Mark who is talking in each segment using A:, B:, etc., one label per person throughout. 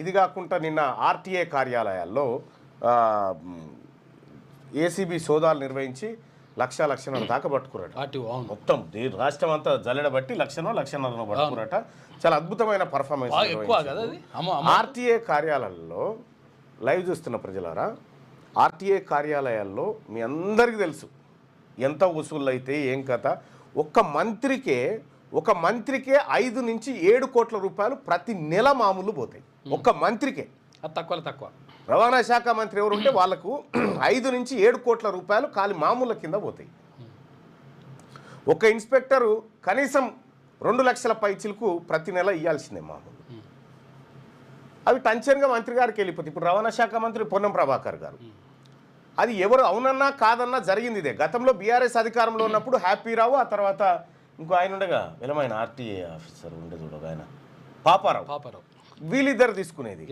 A: ఇది కాకుండా నిన్న ఆర్టీఏ కార్యాలయాల్లో ఏసీబీ సోదాలు నిర్వహించి లక్ష లక్షన్నర దాకా పట్టుకున్నాడు మొత్తం రాష్ట్రం అంతా జల్లెడ బట్టి లక్షన్నర పట్టుకున్నట చాలా అద్భుతమైన పర్ఫార్మెన్స్ ఆర్టీఏ కార్యాలయాల్లో లైవ్ చూస్తున్న ప్రజలారా ఆర్టీఏ కార్యాలయాల్లో మీ అందరికీ తెలుసు. ఎంత వసూళ్ళు అయితే ఏం కథ. ఒక్క మంత్రికే ఒక మంత్రికే ఐదు నుంచి ఏడు కోట్ల రూపాయలు ప్రతి నెల మామూలు పోతాయి. ఒక్క మంత్రికే.
B: తక్కువ తక్కువ.
A: రవాణా శాఖ మంత్రి ఎవరు ఉంటే వాళ్ళకు ఐదు నుంచి ఏడు కోట్ల రూపాయలు ఖాళీ మామూల కింద పోతాయి. ఒక ఇన్స్పెక్టరు కనీసం రెండు లక్షల పైచిలకు ప్రతి నెల ఇవ్వాల్సిందే మామూలు. అవి టెన్షన్గా మంత్రి గారికి వెళ్ళిపోతాయి. ఇప్పుడు రవాణా శాఖ మంత్రి పొన్నం ప్రభాకర్ గారు. అది ఎవరు అవునన్నా కాదన్నా జరిగింది ఇదే. గతంలో బీఆర్ఎస్ అధికారంలో ఉన్నప్పుడు హ్యాపీ రావు ఆ తర్వాత ఇంకో ఆయన ఉండగా విలమైన ఆర్టీఏ ఆఫీసర్ ఉండే చూడగా ఆయన. పాపారావు.
B: పాపారావు.
A: వీళ్ళిద్దరు తీసుకునేది.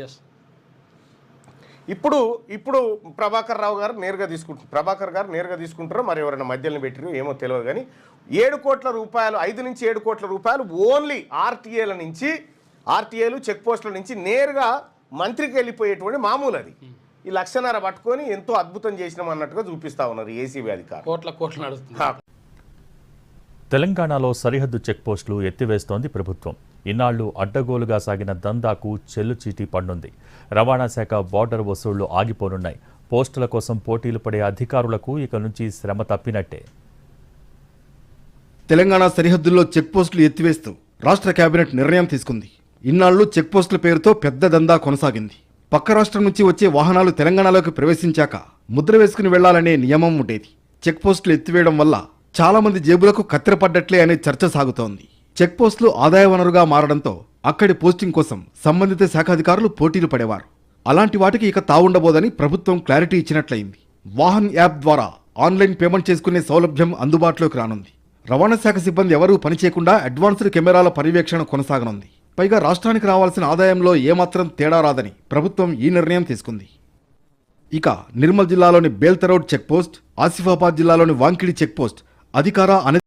A: ఇప్పుడు ఇప్పుడు ప్రభాకర్ రావు గారు నేరుగా తీసుకుంటారు ప్రభాకర్ గారు నేరుగా తీసుకుంటారో మరి ఎవరైనా మధ్యలో పెట్టిరో ఏమో తెలియదు కానీ ఏడు కోట్ల రూపాయలు ఐదు నుంచి ఏడు కోట్ల రూపాయలు ఓన్లీ ఆర్టీఏల నుంచి ఆర్టీఏలు చెక్ పోస్టుల నుంచి నేరుగా మంత్రికి వెళ్ళిపోయేటువంటి మామూలు అది. ఈ లక్షన్నర పట్టుకొని ఎంతో అద్భుతం చేసినాం అన్నట్టుగా చూపిస్తా ఉన్నారు ఏసీబీ అధికారులు.
B: కోట్ల కోట్లు నడుస్తుంది.
C: తెలంగాణలో సరిహద్దు చెక్పోస్టులు ఎత్తివేస్తోంది ప్రభుత్వం. ఇన్నాళ్ళు అడ్డగోలుగా సాగిన దందాకు చెల్లుచీటీ పన్నుంది. రవాణా శాఖ బార్డర్ వసూళ్ళు ఆగిపోనున్నాయి. పోస్టుల కోసం పోటీలు పడే అధికారులకు ఇక నుంచి శ్రమ తప్పినట్టే.
D: తెలంగాణ సరిహద్దుల్లో చెక్పోస్టులు ఎత్తివేస్తూ రాష్ట్ర కేబినెట్ నిర్ణయం తీసుకుంది. ఇన్నాళ్ళు చెక్పోస్టుల పేరుతో పెద్ద దందా కొనసాగింది. పక్క రాష్ట్రం నుంచి వచ్చే వాహనాలు తెలంగాణలోకి ప్రవేశించాక ముద్ర వేసుకుని వెళ్ళాలనే నియమం ఉండేది. చెక్పోస్టులు ఎత్తివేయడం వల్ల చాలామంది జేబులకు కత్తెర పడ్డట్లే అనే చర్చ సాగుతోంది. చెక్పోస్టులు ఆదాయ వనరుగా మారడంతో అక్కడి పోస్టింగ్ కోసం సంబంధిత శాఖాధికారులు పోటీలు పడేవారు. అలాంటి వాటికి ఇక తావుండబోదని ప్రభుత్వం క్లారిటీ ఇచ్చినట్లయింది. వాహన్ యాప్ ద్వారా ఆన్లైన్ పేమెంట్ చేసుకునే సౌలభ్యం అందుబాటులోకి రానుంది. రవాణా శాఖ సిబ్బంది ఎవరూ పనిచేయకుండా అడ్వాన్స్డ్ కెమెరాల పర్యవేక్షణ కొనసాగనుంది. పైగా రాష్ట్రానికి రావాల్సిన ఆదాయంలో ఏమాత్రం తేడా రాదని ప్రభుత్వం ఈ నిర్ణయం తీసుకుంది. ఇక నిర్మల్ జిల్లాలోని బేల్తరౌడ్ చెక్పోస్ట్ ఆసిఫాబాద్ జిల్లాలోని వాంకిడి చెక్పోస్ట్ అధికార